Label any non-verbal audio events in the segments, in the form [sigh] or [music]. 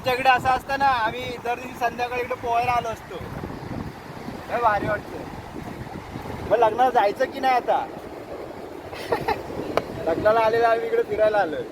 आमच्याकडे असं असतं ना आम्ही दर दिवशी संध्याकाळी इकडे पोहायला आलो असतो. काय भारी वाटतं मग लग्नाला जायचं की नाही आता? [laughs] लग्नाला आलेलं आम्ही इकडे फिरायला आलोय.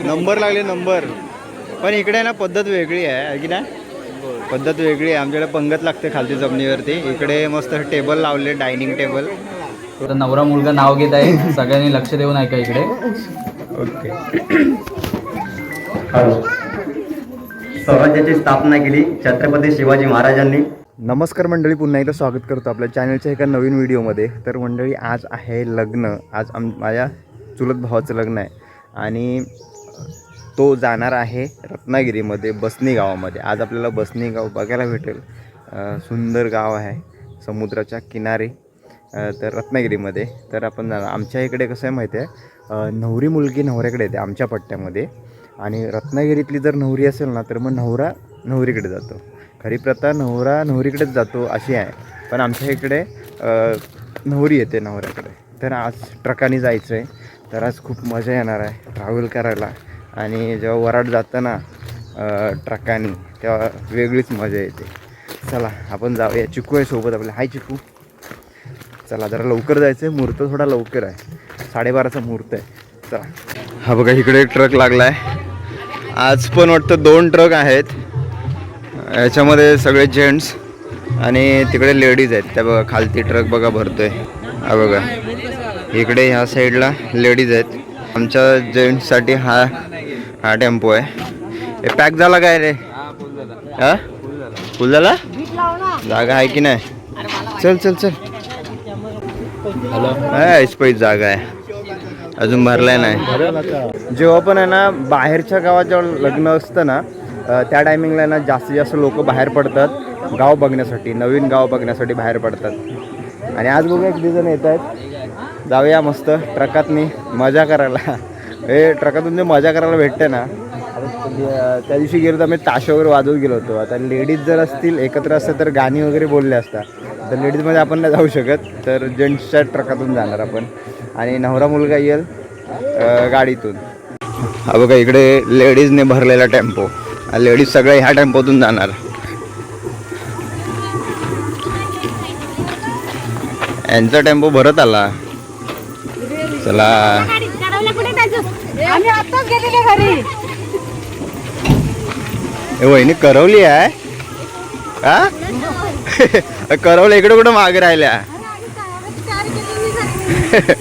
नंबर लागले नंबर. पण इकडे ना पद्धत वेगळी आहे आहे की नाही? पद्धत वेगळी आहे. आमच्याकडे पंगत लागते खालती जमिनीवरती. इकडे मस्त टेबल लावले डायनिंग टेबल. तर नवरा मुलगा नाव घेत आहे. सगळ्यांनी लक्ष देऊन ऐका इकडे. ओके. स्वराज्याची स्थापना केली छत्रपती शिवाजी महाराजांनी. नमस्कार मंडळी पुन्हा एकदा स्वागत करतो आपल्या चॅनलच्या एका नवीन व्हिडिओमध्ये. तर मंडळी आज आहे लग्न. आज आम माझ्या चुलत भावाचं लग्न आहे. आणि तो जाणार आहे रत्नागिरीमध्ये बसनी गावामध्ये आज आपल्याला बसनी गाव बघायला भेटेल. सुंदर गाव आहे समुद्राच्या किनारी. तर रत्नागिरीमध्ये. तर आपण जाणार. आमच्या इकडे कसं आहे माहिती आहे? नवरी मुलगी नवऱ्याकडे येते आमच्या पट्ट्यामध्ये. आणि रत्नागिरीतली जर नवरी असेल ना तर मग नवरा नवरीकडे जातो. खरी प्रथा नवरा नवरीकडेच जातो अशी आहे. पण आमच्या इकडे नवरी येते नवऱ्याकडे. तर आज ट्रकाने जायचं आहे तर आज खूप मजा येणार आहे ट्रॅव्हल करायला. आणि जेव्हा वराड जाताना ट्रकाने तेव्हा वेगळीच मजा येते. चला आपण जाऊया. चिकू आहे सोबत आपल्या हाय चिकू. चला जरा लवकर जायचं आहे मुहूर्त थोडा लवकर आहे. साडेबाराचा मुहूर्त आहे. चला. हा बघा इकडे एक ट्रक लागला आहे आज पण वाटतं दोन ट्रक आहेत. याच्यामध्ये सगळे जेंट्स आणि तिकडे लेडीज आहेत. त्या बघा खालती ट्रक बघा भरतोय. हा बघा. इकडे ह्या साईडला लेडीज आहेत. आमच्या जेंट्ससाठी हा हा टेम्पो आहे. हे पॅक झाला काय रे? हा? फुल झाला? जागा आहे की नाही? चल चल चल. ऐसपैस जागा आहे. अजून भरलाय नाही. जेव्हा पण आहे ना बाहेरच्या गावात जेव्हा लग्न असतं ना त्या टायमिंगला ना जास्तीत जास्त लोक बाहेर पडतात गाव बघण्यासाठी नवीन गाव बघण्यासाठी बाहेर पडतात. आणि आज बघूया एक जण येत आहेत. जाऊया मस्त ट्रकातनी मजा करायला. हे ट्रकातून जे मजा करायला भेटते ना त्या- दिवशी गेलो तर आम्ही ताशे वगैरे वाजवत गेलो होतो. आता लेडीज जर असतील एकत्र असतात तर गाणी वगैरे बोलले असतात. तर लेडीजमध्ये आपण नाही जाऊ शकत तर जेंट्सच्या ट्रकातून जाणार आपण. आणि नवरा मुलगा येईल गाडीतून. हा बघा इकडे लेडीजने भरलेला टेम्पो. लेडीज सगळ्या ह्या टेम्पोतून जाणार. यांचा टेम्पो भरत आला. चला. आम्ही आताच गेलेले घरी. ए वहिनी करवली आहे? हा करवलं इकडे कुठं मागे राहिल्या? [laughs]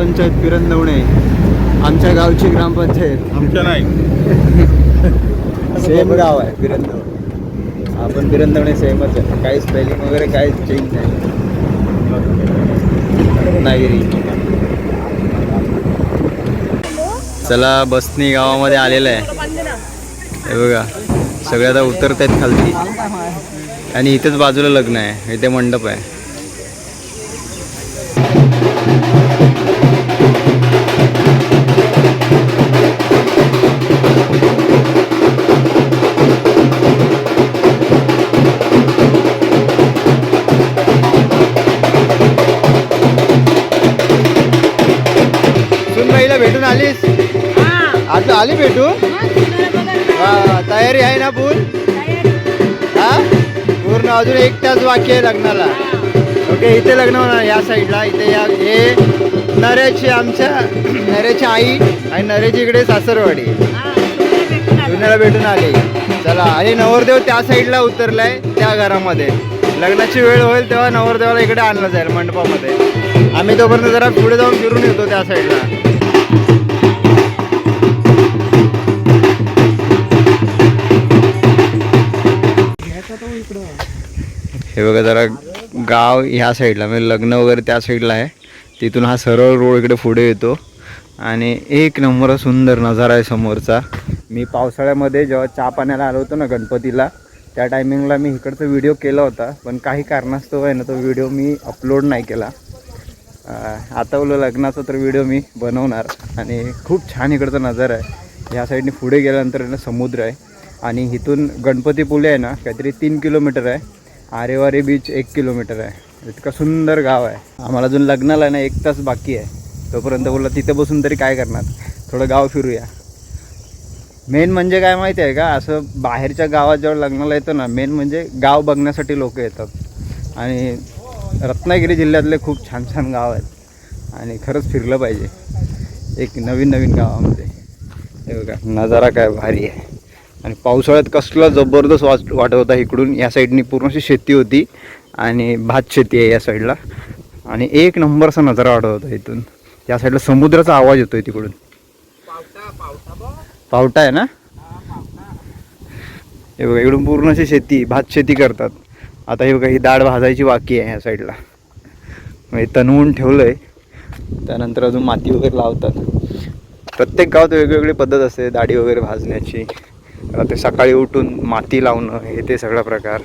ग्रामपंचायत पिरंदवणे आमच्या गावची ग्रामपंचायत. आमच्या नाही. सेम गाव आहे पिरंदवणे. आपण पिरंदवणे सेमच आहे. काही स्पेलिंग वगैरे काही चेंज नाही. रत्नागिरी चला बसनी गावामध्ये आलेलं आहे. हे बघा सगळे आता उतरत आहेत खालती. आणि इथेच बाजूला लग्न आहे. इथे मंडप आहे. आता आली भेटू? हा, तयारी आहे ना पूर्ण? हा? पूर्ण अजून एक तास बाकी आहे लग्नाला. ओके इथे लग्न होणार या साईडला इथे या. हे नऱ्याची आमच्या नऱ्याची आई आणि नऱ्याची इकडे सासरवाडी. जुन्याला भेटून आली. चला आणि नवरदेव त्या साईडला उतरलाय त्या घरामध्ये. लग्नाची वेळ होईल तेव्हा नवरदेवाला इकडे आणलं जाईल मंडपामध्ये. आम्ही तोपर्यंत जरा पुढे जाऊन फिरून येतो त्या साईडला हे बघा जरा गाव ह्या साईडला म्हणजे लग्न वगैरे त्या साईडला आहे. तिथून हा सरळ रोड इकडे पुढे येतो. आणि एक नंबर सुंदर नजारा आहे समोरचा. मी पावसाळ्यामध्ये जेव्हा चहा पाण्याला आलो होतो ना गणपतीला त्या टायमिंगला मी इकडचा व्हिडिओ केला होता. पण काही कारणास्तव आहे ना तो व्हिडिओ मी अपलोड नाही केला. आता उलं लग्नाचा तर व्हिडिओ मी बनवणार. आणि खूप छान इकडचा नजारा आहे. ह्या साईडने पुढे गेल्यानंतर ना समुद्र आहे. आणि इथून गणपतीपुले आहे ना काहीतरी तीन किलोमीटर आहे. आरेवारी बीच एक किलोमीटर आहे. इतकं सुंदर गाव आहे. आम्हाला अजून लग्नाला आहे ना एक तास बाकी आहे. तोपर्यंत बोलला तिथं बसून तरी काय करणार? थोडं गाव फिरूया. मेन म्हणजे काय माहिती आहे का? असं बाहेरच्या गावात जेव्हा लग्नाला येतं ना मेन म्हणजे गाव बघण्यासाठी लोक येतात. आणि रत्नागिरी जिल्ह्यातले खूप छान छान गाव आहेत. आणि खरंच फिरलं पाहिजे. एक नवीन नवीन गावामध्ये. हे बघा नजारा काय भारी आहे. आणि पावसाळ्यात कसला जबरदस्त वाट वाटत होता इकडून. या साईडनी पूर्ण अशी शेती होती आणि भात शेती आहे या साईडला. आणि एक नंबरचा नजारा वाटत होता इथून. या साईडला समुद्राचा आवाज येतोय तिकडून. पावटा आहे ना? हे बघा इकडून पूर्ण अशी शेती भात शेती करतात. आता हे बघा ही डाळ भाजायची बाकी आहे ह्या साईडला. म्हणजे तणवून ठेवलं आहे त्यानंतर अजून माती वगैरे लावतात. प्रत्येक गावात वेगवेगळी पद्धत असते दाढी वगैरे भाजण्याची. ते सकाळी उठून माती लावणं हे ते सगळा प्रकार.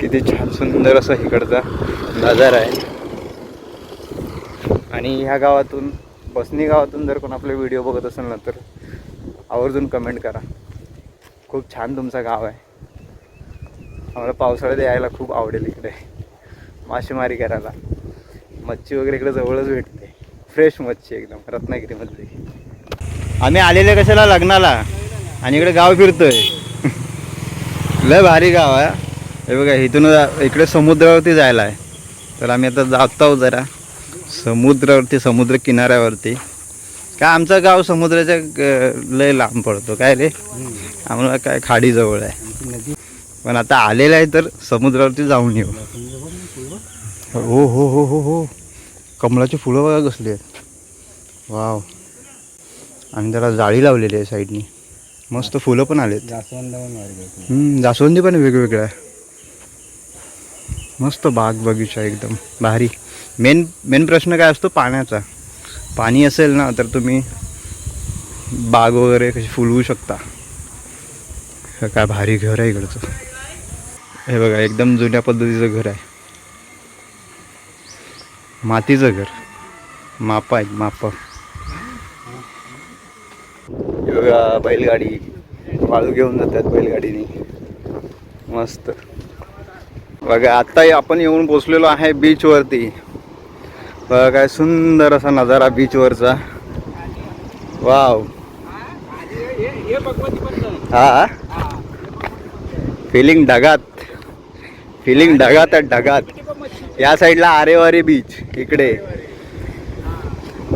किती छान सुंदर असं इकडचा नजारा आहे. आणि ह्या गावातून बसनी गावातून जर कोण आपले व्हिडिओ बघत असेल ना तर आवर्जून कमेंट करा. खूप छान तुमचं गाव आहे. आम्हाला पावसाळ्यात यायला खूप आवडेल इकडे. मासेमारी करायला. मच्छी वगैरे इकडे जवळच भेटते. फ्रेश मच्छी एकदम रत्नागिरीमधली. आम्ही आलेले कशाला? लग्नाला. आणि इकडे गाव फिरतोय. लय भारी गाव आहे. हे बघा इथून इकडे समुद्रावरती जायला आहे तर आम्ही आता जात आहोत जरा समुद्रावरती समुद्र किनाऱ्यावरती काय आमचं गाव समुद्राच्या लय लांब पडतो. काय रे? आम्हाला काय खाडीजवळ आहे. पण आता आलेलं आहे तर समुद्रावरती जाऊन येऊ. हो हो हो हो हो. कमळाची फुलं बघा कसली आहेत. वाव. आणि त्याला जाळी लावलेली आहे साईडनी. मस्त फुलं पण आलेत. हम्म, जास्वंदी पण वेगवेगळ्या आहे. मस्त बाग बगीचा एकदम. भारी. मेन मेन प्रश्न काय असतो? पाण्याचा. पाणी असेल ना तर तुम्ही बाग वगैरे कशी फुलवू शकता. काय भारी घर आहे इकडचं. हे बघा एकदम जुन्या पद्धतीचं घर आहे. मातीचं घर. माप आहेत माप. हे बैलगाडी वाळू घेऊन जातात बैलगाडीने. मस्त. बघा आत्ता आपण येऊन पोचलेलो आहे बीचवरती बघा काय सुंदर असा नजारा बीचवरचा वाव हा? फिलिंग ढगात. फिलिंग ढगात ढगात. या साईडला आरेवारी बीच इकडे.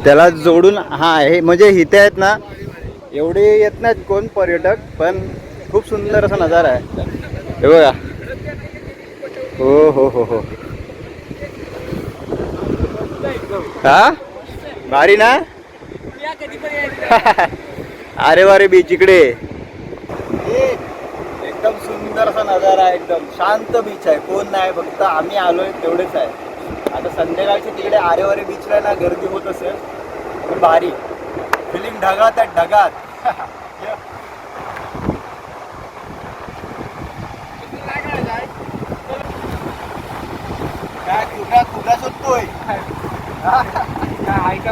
त्याला जोडून हा हे म्हणजे इथे आहेत ना एवढे येत नाहीत कोण पर्यटक पण खूप सुंदर असा नजारा आहे. हे बघा. हो हो हो हो. हा? भारी ना? [laughs] अरे वारे बीच इकडे एकदम सुंदर असा नजारा आहे एकदम शांत बीच आहे. कोण नाही फक्त आम्ही आलोय तेवढेच आहे. आता संध्याकाळची तिकडे आरेवारे बीचला ना गर्दी होत असेल पण भारी. फिलिंग ढगा त्या ढगात. काय काय का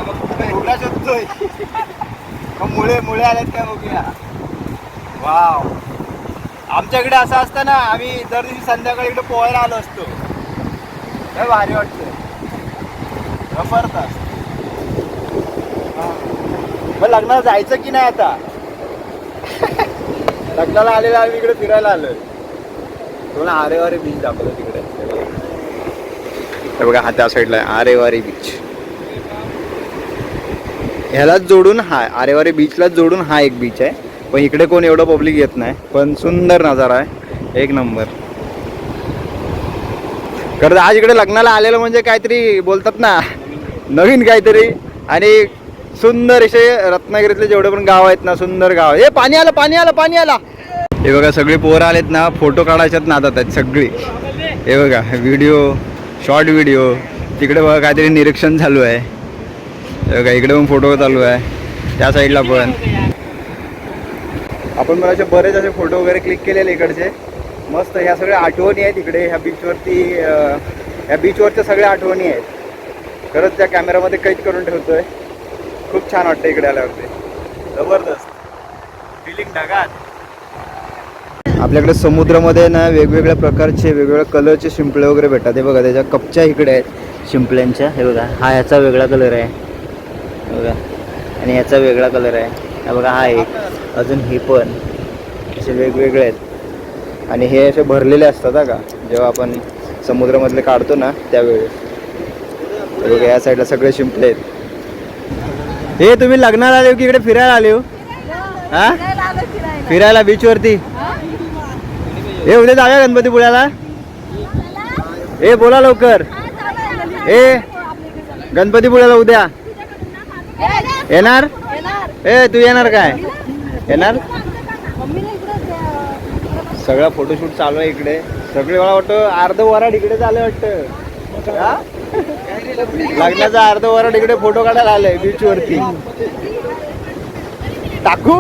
मुळे मुळे वाव. आमच्याकडे असं असतं ना आम्ही दर दिवशी संध्याकाळी इकडे पोहायला आलो असतो. भारी वाटत वापरतात मग लग्नाला जायचं की नाही आता? [laughs] लग्नाला आलेला आम्ही इकडे फिरायला आलोय. तुम्हाला आरेवारे बीच दाखवलं तिकडे. बघा हा त्या साईडला आहे आरेवारी बीच ह्यालाच जोडून हा आरेवारी बीचलाच जोडून हा एक बीच आहे. पण इकडे कोण एवढं पब्लिक येत नाही. पण सुंदर नजारा आहे. एक नंबर. खरं आज इकडे लग्नाला आलेलं म्हणजे काहीतरी बोलतात ना नवीन काहीतरी. आणि सुंदर असे रत्नागिरीतले जेवढे पण गाव आहेत ना सुंदर गाव. आहे. पाणी आलं पाणी आलं पाणी आला. हे बघा सगळी पोरं आलेत ना फोटो काढायच्यात नादात आहेत सगळी. हे बघा व्हिडिओ शॉर्ट व्हिडिओ. तिकडे बघा काहीतरी निरीक्षण चालू आहे. हे बघा इकडे पण फोटो चालू आहे. त्या साईडला पण. आपण मला असे बरेच असे फोटो वगैरे क्लिक केलेले इकडचे. मस्त ह्या सगळ्या आठवणी आहेत इकडे. ह्या बीचवरती ह्या बीचवरच्या सगळ्या आठवणी आहेत. खरंच त्या कॅमेरामध्ये कैद करून ठेवतोय. खूप छान वाटतं इकडे आल्यावरती. जबरदस्त. फिलिंग ढगात. आपल्याकडे समुद्रामध्ये ना वेगवेगळ्या प्रकारचे वेगवेगळ्या कलरचे शिंपले वगैरे भेटतात. हे बघा त्याच्या कपच्या इकडे आहेत शिंपल्यांच्या. हे बघा हा याचा वेगळा कलर आहे. बघा आणि याचा वेगळा कलर आहे. हा बघा हा एक. अजून हे पण. असे वेगवेगळे आहेत. आणि हे असे भरलेले असतात का? जेव्हा आपण समुद्रामधले काढतो ना त्यावेळेस. हे बघा या साईडला सगळे शिंपले आहेत. हे तुम्ही लग्नाला आले हो की इकडे फिरायला आले हो? हा? फिरायला बीचवरती हे उद्या जाऊया गणपतीपुळ्याला ए बोला लवकर. ए गणपतीपुळ्याला उद्या. येणार? ए तू येणार काय? येणार? सगळा फोटोशूट चालू आहे इकडे. सगळे मला वाटतं अर्ध वराड इकडे झालं वाटतं. लग्नाचा अर्ध वराड इकडे फोटो काढायला आलाय बीच वरती. टाकू?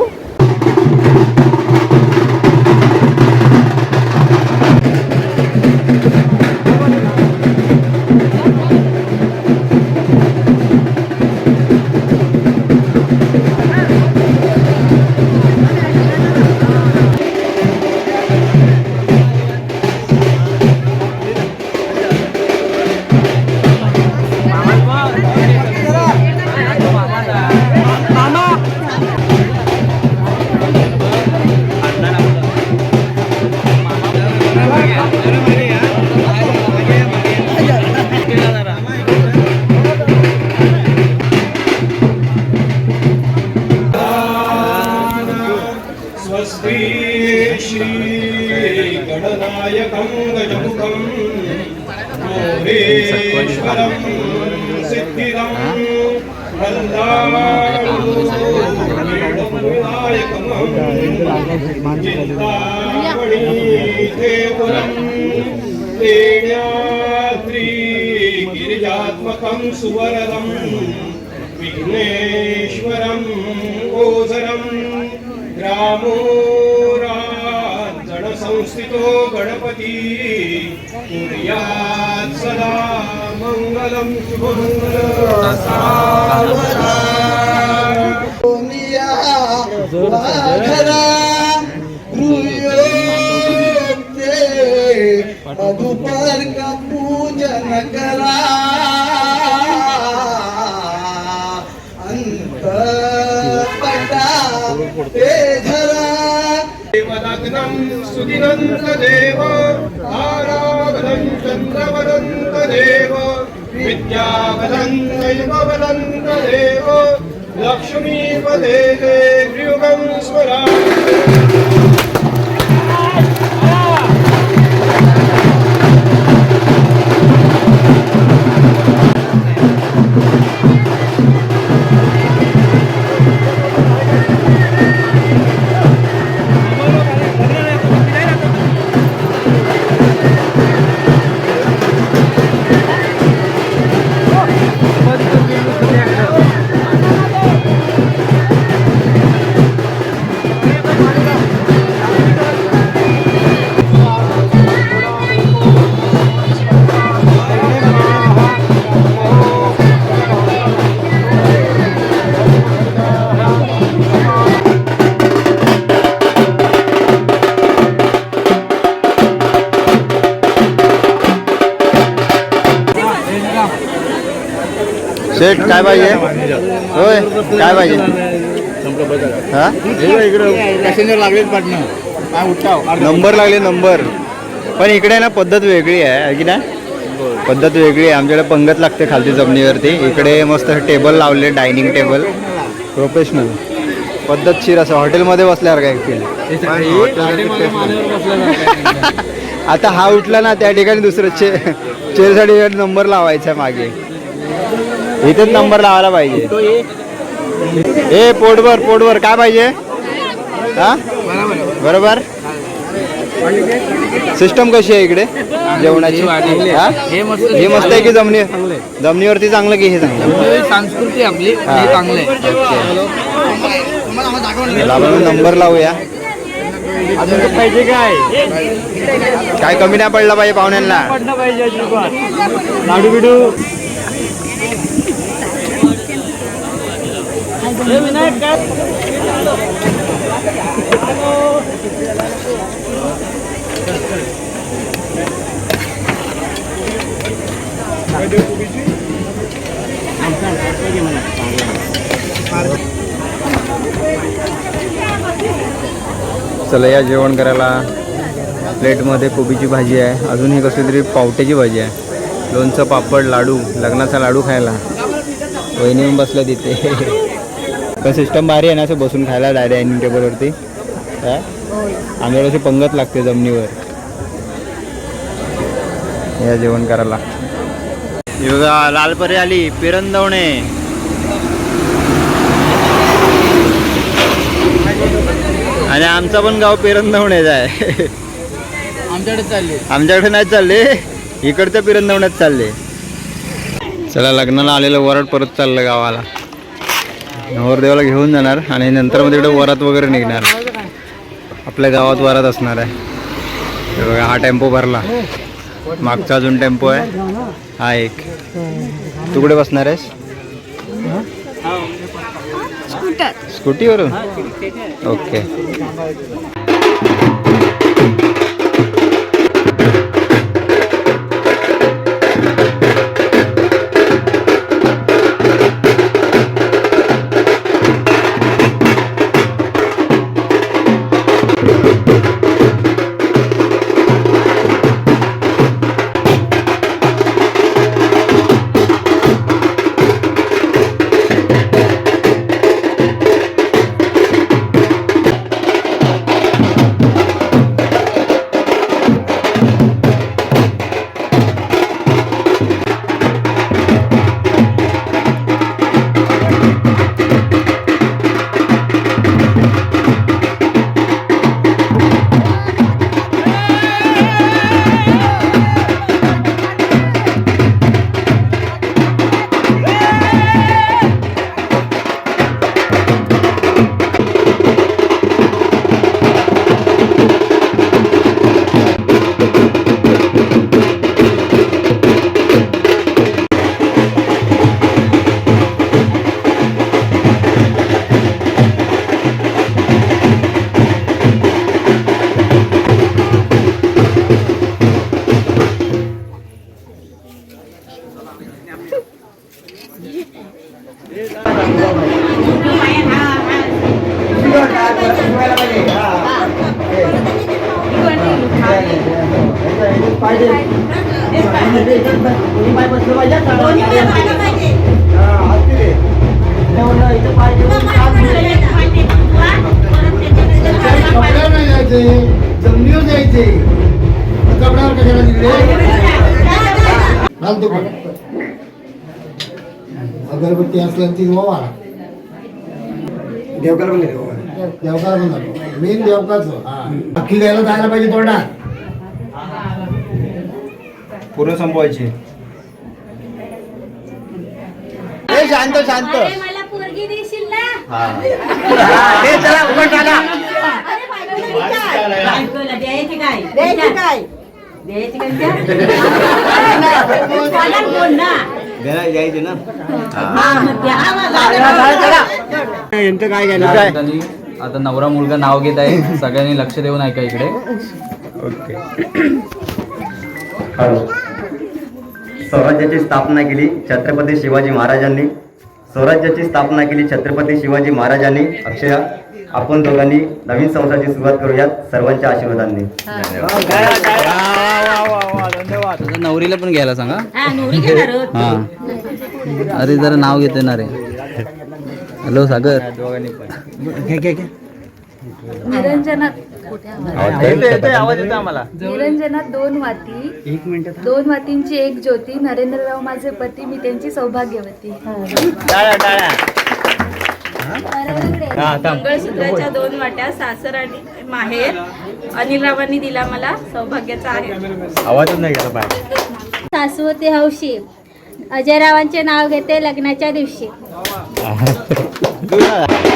गिरिजात्मकं सुवरदं विघ्नेश्वरं ओझरम् ग्रामो राजणसंस्थितो गणपती कुर्यात् सदा मङ्गलं मधुपर का पूजन करा. अंत पटा ते धरा. देवलग्नं सुदिनन्तदेव तारावलं चन्द्रवदन्तदेव विद्यावदन्तैवदन्तदेव लक्ष्मीपदे ते गृहं स्मरा काय पाहिजे? होय काय पाहिजे? हा? नंबर लागले नंबर. पण इकडे ना पद्धत वेगळी आहे की नाही? पद्धत वेगळी आहे. आमच्याकडे पंगत लागते खालती जमिनीवरती. इकडे मस्त टेबल लावले डायनिंग टेबल. प्रोफेशनल. पद्धतशीर असं. हॉटेलमध्ये बसल्यावर काय आता हा उठला ना त्या ठिकाणी दुसरं चे चेअरसाठी नंबर लावायचा मागे. इथेच नंबर लावायला पाहिजे. ए पोटभर पोटभर काय पाहिजे? हा? बरोबर? सिस्टम कशी आहे इकडे? जेवणाची? हा? हे? मस्त आहे की जमिनी जमिनीवरती चांगलं की हे चांगलं? संस्कृती आपली. चांगलं नंबर लावूया. पाहिजे काय? काय कमी नाही पडला पाहिजे पाहुण्यांना. पाहिजे लाडू बिडू. चला या जेवण करायला प्लेटमध्ये कोबीची भाजी आहे. अजून ही कसली तरी पावट्याची भाजी आहे. लोणचं पापड लाडू लग्नाचा लाडू खायला. वहिनी बसल्या तिथे पण सिस्टम भारी आहे ना असं बसून खायला डायरेक्ट डायनिंग टेबलवरती काय? आम्हाला अशी पंगत लागते जमिनीवर. या जेवण करायला. बघा लालपरी आली पिरंदवणे. आणि आमचा पण गाव पेरंदवण्याचा आहे. आमच्याकडे चालले. आमच्याकडे नाही चालले. इकडच्या पिरंदवण्यात चालले. चला लग्नाला आलेलं वरात परत चाललं गावाला. नवरदेवाला घेऊन जाणार आणि नंतर मध्ये इकडे वरात वगैरे निघणार. आपल्या गावात वरात असणार आहे. हे बघा हा टेम्पो भरला. मागचा अजून टेम्पो आहे. हा एक. तू कुठे बसणार आहेस? स्कूटीवरून? ओके. घालतो पण अगरबत्ती असल्या ती वावा देवकर पण देवकार. पण मेन देवकाच अख्खी द्यायला जायला पाहिजे तोंडात. पूर्ण संपवायची. शांत शांत. अरे मला पोरगी देशील ना? अरे बायकोला द्यायची काय? द्यायची जायचे ना हा, आता नवरा मुलगा नाव घेत आहे सगळ्यांनी लक्ष देऊन ऐका इकडे ओके स्वराज्याची स्थापना केली छत्रपती शिवाजी महाराजांनी स्वराज्याची स्थापना केली छत्रपती शिवाजी महाराजांनी अक्षया आपण दोघांनी नवीन संसाराची सुरुवात करूयात. सर्वांच्या आशीर्वादांनी. तुझं नवरीला पण घ्यायला सांगा. हा नवरी घेणार आहोत. हा. अरे जरा नाव घेते ना रे. हॅलो सागर. निरंजनात. निरंजनात दोन वाती. दोन वातींची एक ज्योती. नरेंद्रराव माझे पती. मी त्यांची सौभाग्यवती. मंगळसूत्राच्या दोन वाट्या सासर आणि माहेर. अनिलरावांनी दिला मला सौभाग्याचा आहे. सासवती हौशी. अजयरावांचे नाव घेते लग्नाच्या दिवशी. [laughs]